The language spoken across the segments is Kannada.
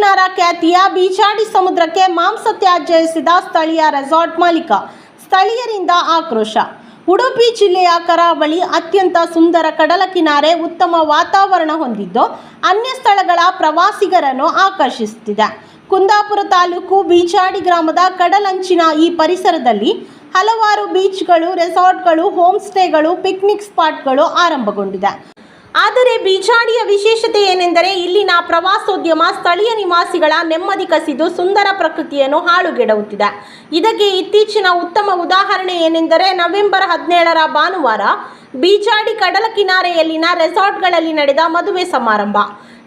ವ್ಯಾಪ್ತಿಯ ಬೀಚಾಡಿ ಸಮುದ್ರಕ್ಕೆ ಮಾಂಸ ತ್ಯಾಜ್ಯ ಎಸೆದ ಸ್ಥಳೀಯ ರೆಸಾರ್ಟ್ ಮಾಲೀಕ, ಸ್ಥಳೀಯರಿಂದ ಆಕ್ರೋಶ. ಉಡುಪಿ ಜಿಲ್ಲೆಯ ಕರಾವಳಿ ಅತ್ಯಂತ ಸುಂದರ ಕಡಲ ಕಿನಾರೆ ಉತ್ತಮ ವಾತಾವರಣ ಹೊಂದಿದ್ದು, ಅನ್ಯ ಸ್ಥಳಗಳ ಪ್ರವಾಸಿಗರನ್ನು ಆಕರ್ಷಿಸುತ್ತಿದೆ. ಕುಂದಾಪುರ ತಾಲೂಕು ಬೀಚಾಡಿ ಗ್ರಾಮದ ಕಡಲಂಚಿನ ಈ ಪರಿಸರದಲ್ಲಿ ಹಲವಾರು ಬೀಚ್ಗಳು, ರೆಸಾರ್ಟ್ಗಳು ಹೋಮ್ ಸ್ಟೇಗಳು ಪಿಕ್ನಿಕ್ ಸ್ಪಾಟ್ಗಳು ಆರಂಭಗೊಂಡಿದೆ. ಆದರೆ ಬೀಚಾಡಿಯ ವಿಶೇಷತೆ ಏನೆಂದರೆ ಇಲ್ಲಿನ ಪ್ರವಾಸೋದ್ಯಮ ಸ್ಥಳೀಯ ನಿವಾಸಿಗಳ ನೆಮ್ಮದಿ ಕಸಿದು ಸುಂದರ ಪ್ರಕೃತಿಯನ್ನು ಹಾಳುಗೆಡವುತ್ತಿದೆ. ಇದಕ್ಕೆ ಇತ್ತೀಚಿನ ಉತ್ತಮ ಉದಾಹರಣೆ ಏನೆಂದರೆ ನವೆಂಬರ್ ಹದಿನೇಳರ ಭಾನುವಾರ ಬೀಚಾಡಿ ಕಡಲ ಕಿನಾರೆಯಲ್ಲಿನ ರೆಸಾರ್ಟ್ಗಳಲ್ಲಿ ನಡೆದ ಮದುವೆ ಸಮಾರಂಭ.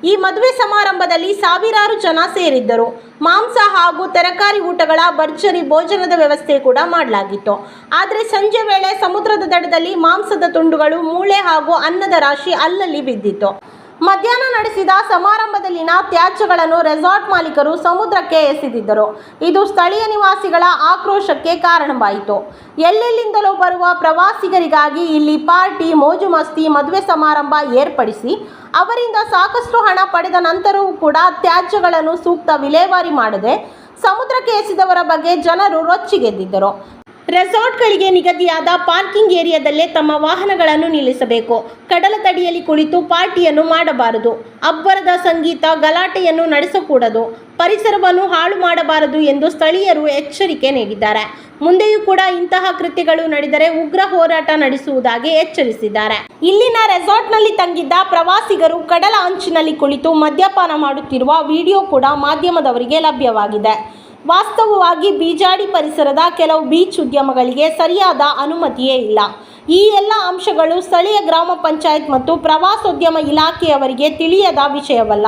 ಈ ಮದುವೆ ಸಮಾರಂಭದಲ್ಲಿ ಸಾವಿರಾರು ಜನ ಸೇರಿದ್ದರು. ಮಾಂಸ ಹಾಗೂ ತರಕಾರಿ ಊಟಗಳ ಭರ್ಜರಿ ಭೋಜನದ ವ್ಯವಸ್ಥೆ ಕೂಡ ಮಾಡಲಾಗಿತ್ತು. ಆದರೆ ಸಂಜೆ ವೇಳೆ ಸಮುದ್ರದ ದಡದಲ್ಲಿ ಮಾಂಸದ ತುಂಡುಗಳು, ಮೂಳೆ ಹಾಗೂ ಅನ್ನದ ರಾಶಿ ಅಲ್ಲಲ್ಲಿ ಬಿದ್ದಿತ್ತು. ಮಧ್ಯಾಹ್ನ ನಡೆಸಿದ ಸಮಾರಂಭದಲ್ಲಿನ ತ್ಯಾಜ್ಯಗಳನ್ನು ರೆಸಾರ್ಟ್ ಮಾಲೀಕರು ಸಮುದ್ರಕ್ಕೆ ಎಸೆದಿದ್ದರು. ಇದು ಸ್ಥಳೀಯ ನಿವಾಸಿಗಳ ಆಕ್ರೋಶಕ್ಕೆ ಕಾರಣವಾಯಿತು. ಎಲ್ಲೆಲ್ಲಿಂದಲೂ ಬರುವ ಪ್ರವಾಸಿಗರಿಗಾಗಿ ಇಲ್ಲಿ ಪಾರ್ಟಿ, ಮೋಜು ಮಸ್ತಿ, ಮದುವೆ ಸಮಾರಂಭ ಏರ್ಪಡಿಸಿ, ಅವರಿಂದ ಸಾಕಷ್ಟು ಹಣ ಪಡೆದ ನಂತರವೂ ಕೂಡ ತ್ಯಾಜ್ಯಗಳನ್ನು ಸೂಕ್ತ ವಿಲೇವಾರಿ ಮಾಡದೆ ಸಮುದ್ರಕ್ಕೆ ಎಸೆದವರ ಬಗ್ಗೆ ಜನರು ರೊಚ್ಚಿಗೆದ್ದಿದ್ದರು. ರೆಸಾರ್ಟ್ಗಳಿಗೆ ನಿಗದಿಯಾದ ಪಾರ್ಕಿಂಗ್ ಏರಿಯಾದಲ್ಲೇ ತಮ್ಮ ವಾಹನಗಳನ್ನು ನಿಲ್ಲಿಸಬೇಕು. ಕಡಲ ತಡಿಯಲ್ಲಿ ಕುಳಿತು ಪಾರ್ಟಿಯನ್ನು ಮಾಡಬಾರದು. ಅಬ್ಬರದ ಸಂಗೀತ, ಗಲಾಟೆಯನ್ನು ನಡೆಸಕೂಡದು. ಪರಿಸರವನ್ನು ಹಾಳು ಮಾಡಬಾರದು ಎಂದು ಸ್ಥಳೀಯರು ಎಚ್ಚರಿಕೆ ನೀಡಿದ್ದಾರೆ. ಮುಂದೆಯೂ ಕೂಡ ಇಂತಹ ಕೃತ್ಯಗಳು ನಡೆದರೆ ಉಗ್ರ ಹೋರಾಟ ನಡೆಸುವುದಾಗಿ ಎಚ್ಚರಿಸಿದ್ದಾರೆ. ಇಲ್ಲಿನ ರೆಸಾರ್ಟ್ನಲ್ಲಿ ತಂಗಿದ್ದ ಪ್ರವಾಸಿಗರು ಕಡಲ ಅಂಚಿನಲ್ಲಿ ಕುಳಿತು ಮದ್ಯಪಾನ ಮಾಡುತ್ತಿರುವ ವಿಡಿಯೋ ಕೂಡ ಮಾಧ್ಯಮದವರಿಗೆ ಲಭ್ಯವಾಗಿದೆ. ವಾಸ್ತವವಾಗಿ ಬೀಜಾಡಿ ಪರಿಸರದ ಕೆಲವು ಬೀಚ್ ಉದ್ಯಮಗಳಿಗೆ ಸರಿಯಾದ ಅನುಮತಿಯೇ ಇಲ್ಲ. ಈ ಎಲ್ಲ ಅಂಶಗಳು ಸ್ಥಳೀಯ ಗ್ರಾಮ ಪಂಚಾಯತ್ ಮತ್ತು ಪ್ರವಾಸೋದ್ಯಮ ಇಲಾಖೆಯವರಿಗೆ ತಿಳಿಯದ ವಿಷಯವಲ್ಲ.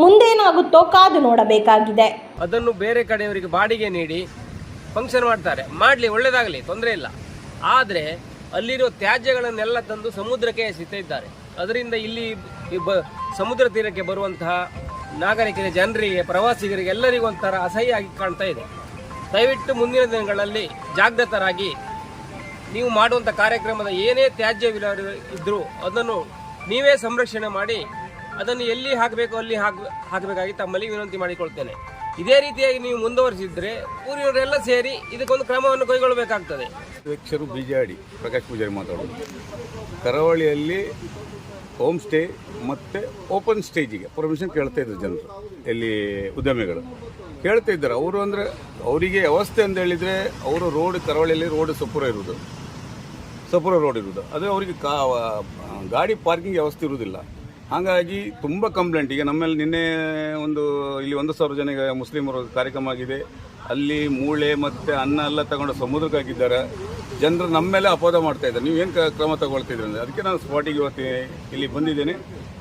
ಮುಂದೇನಾಗುತ್ತೋ ಕಾದು ನೋಡಬೇಕಾಗಿದೆ. ಅದನ್ನು ಬೇರೆ ಕಡೆಯವರಿಗೆ ಬಾಡಿಗೆ ನೀಡಿ ಫಂಕ್ಷನ್ ಮಾಡ್ತಾರೆ. ಮಾಡಲಿ ಒಳ್ಳೇದಾಗಲಿ, ತೊಂದರೆ ಇಲ್ಲ. ಆದರೆ ಅಲ್ಲಿರೋ ತ್ಯಾಜ್ಯಗಳನ್ನೆಲ್ಲ ತಂದು ಸಮುದ್ರಕ್ಕೆ ಸಿತ್ತಿದ್ದಾರೆ ಅದರಿಂದ ಇಲ್ಲಿ ಸಮುದ್ರ ತೀರಕ್ಕೆ ಬರುವಂತಹ ನಾಗರಿಕರಿಗೆ, ಜನರಿಗೆ ಪ್ರವಾಸಿಗರಿಗೆ ಎಲ್ಲರಿಗೂ ಒಂಥರ ಅಸಹ್ಯ ಆಗಿ ಕಾಣ್ತಾ ಇದೆ. ದಯವಿಟ್ಟು ಮುಂದಿನ ದಿನಗಳಲ್ಲಿ ಜಾಗೃತರಾಗಿ ನೀವು ಮಾಡುವಂಥ ಕಾರ್ಯಕ್ರಮದ ಏನೇ ತ್ಯಾಜ್ಯ ಇದ್ದರೂ ಅದನ್ನು ನೀವೇ ಸಂರಕ್ಷಣೆ ಮಾಡಿ, ಅದನ್ನು ಎಲ್ಲಿ ಹಾಕಬೇಕು, ಅಲ್ಲಿ ಹಾಕ್, ಹಾಕಬೇಕಾಗಿ ತಮ್ಮಲ್ಲಿ ವಿನಂತಿ ಮಾಡಿಕೊಳ್ತೇನೆ. ಇದೇ ರೀತಿಯಾಗಿ ನೀವು ಮುಂದುವರಿಸಿದ್ರೆ ಊರಿನವರೆಲ್ಲ ಸೇರಿ ಇದಕ್ಕೊಂದು ಕ್ರಮವನ್ನು ಕೈಗೊಳ್ಳಬೇಕಾಗ್ತದೆ. ಅಧ್ಯಕ್ಷರು, ಬಿಜಾಡಿ, ಪ್ರಕಾಶ್ ಪೂಜಾರಿ ಮಾತಾಡೋದು. ಕರಾವಳಿಯಲ್ಲಿ ಹೋಮ್ ಸ್ಟೇ ಮತ್ತು ಓಪನ್ ಸ್ಟೇಜಿಗೆ ಪರ್ಮಿಷನ್ ಕೇಳ್ತಾ ಇದ್ರು ಜನರು ಎಲ್ಲಿ ಉದ್ಯಮಿಗಳು. ಕೇಳ್ತಾ ಇದ್ದಾರೆ. ಅವರು ಅಂದರೆ ಅವರಿಗೆ ವ್ಯವಸ್ಥೆ ಅಂತ ಹೇಳಿದರೆ ಅವರು ರೋಡ್ ಕರಾವಳಿಯಲ್ಲಿ ರೋಡ್ ಸಪುರ ಇರುವುದು. ಸಪುರ ರೋಡ್ ಇರುವುದು. ಅದೇ ಅವರಿಗೆ ಕಾ ಗಾಡಿ ಪಾರ್ಕಿಂಗ್ ವ್ಯವಸ್ಥೆ ಇರುವುದಿಲ್ಲ. ಹಾಗಾಗಿ ತುಂಬ ಕಂಪ್ಲೇಂಟ್ ಈಗ ನಮ್ಮಲ್ಲಿ ನಿನ್ನೆ ಒಂದು, ಇಲ್ಲಿ ಒಂದು ಸಾವಿರ ಜನ ಮುಸ್ಲಿಮರು ಕಾರ್ಯಕ್ರಮ ಆಗಿದೆ. ಅಲ್ಲಿ ಮೂಳೆ ಮತ್ತು ಅನ್ನ ಎಲ್ಲ ತಗೊಂಡು ಸಮುದ್ರಕ್ಕೆ ಹಾಕಿದ್ದಾರೆ ಜನರು ನಮ್ಮ ಮೇಲೆ ಅಪವಾದ ಮಾಡ್ತಾ ಇದ್ದಾರೆ. ಏನು ಕ್ರಮ ತಗೊಳ್ತಿದ್ರಿ ಅದಕ್ಕೆ ನಾನು ಸ್ಪಾಟಿಗೆ ಇವತ್ತು ಇಲ್ಲಿ ಬಂದಿದ್ದೇನೆ.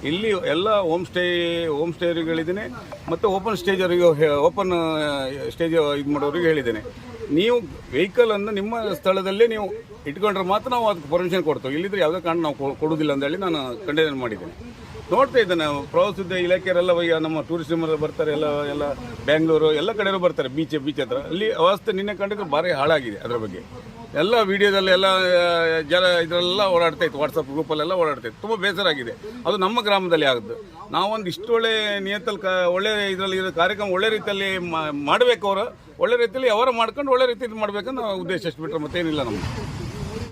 ಇಲ್ಲಿ ಎಲ್ಲ ಹೋಮ್ ಸ್ಟೇ ಹೋಮ್ ಸ್ಟೇಗಳಿದ್ದೇನೆ ಮತ್ತು ಓಪನ್ ಸ್ಟೇಜ್ ಅವರಿಗೆ ಓಪನ್ ಸ್ಟೇಜ್ ಇದು ಮಾಡೋರಿಗೆ ಹೇಳಿದ್ದೇನೆ. ನೀವು ವೆಹಿಕಲನ್ನು ನಿಮ್ಮ ಸ್ಥಳದಲ್ಲೇ ನೀವು ಇಟ್ಕೊಂಡ್ರೆ ಮಾತ್ರ ನಾವು ಅದಕ್ಕೆ ಪರ್ಮಿಷನ್ ಕೊಡ್ತೇವೆ. ಇಲ್ಲಿದ್ರೆ ಯಾವುದೇ ಕಾರಣ ನಾವು ಕೊಡುವುದಿಲ್ಲ ಅಂತ ಹೇಳಿ ನಾನು ಕಂಡೇನ್ ಮಾಡಿದ್ದೇನೆ. ನೋಡ್ತಾ ಇದ್ದೇನೆ, ಪ್ರವಾಸೋದ್ಯ ಇಲಾಖೆಯವರೆಲ್ಲ ನಮ್ಮ ಟೂರಿಸ್ಟ್ ಬರ್ತಾರೆ, ಎಲ್ಲ ಎಲ್ಲ ಬ್ಯಾಂಗ್ಳೂರು ಎಲ್ಲ ಕಡೆಯೂ ಬರ್ತಾರೆ ಬೀಚ್ ಬೀಚ್ ಹತ್ರ. ಅಲ್ಲಿ ಅವಸ್ಥೆ ನಿನ್ನೆ ಕಂಡಿದ್ರೆ ಭಾರಿ ಹಾಳಾಗಿದೆ ಅದರ ಬಗ್ಗೆ. ಎಲ್ಲ ವಿಡಿಯೋದಲ್ಲಿ ಎಲ್ಲ ಜನ ಇದರೆಲ್ಲ ಓಡಾಡ್ತಾ ಇತ್ತು ವಾಟ್ಸಪ್ ಗ್ರೂಪಲ್ಲೆಲ್ಲ ಓಡಾಡ್ತಾ ಇತ್ತು. ತುಂಬ ಬೇಸರ ಅದು ನಮ್ಮ ಗ್ರಾಮದಲ್ಲಿ ಆಗದ್ದು ನಾವೊಂದು ಇಷ್ಟು ಒಳ್ಳೆ ನಿಯತಲ್ಲಿ ಕ, ಒಳ್ಳೆ ಇದರಲ್ಲಿ ಇರೋ ಕಾರ್ಯಕ್ರಮ ಒಳ್ಳೆ ರೀತಿಯಲ್ಲಿ ಮಾಡಬೇಕು ಅವರು. ಒಳ್ಳೆ ರೀತಿಯಲ್ಲಿ ಅವರ ಮಾಡ್ಕೊಂಡು ಒಳ್ಳೆ ರೀತಿಯಲ್ಲಿ ಮಾಡಬೇಕನ್ನೋ ಉದ್ದೇಶ ಅಷ್ಟು ಬಿಟ್ಟರೆ ಮತ್ತೇನಿಲ್ಲ ನಮ್ಗೆ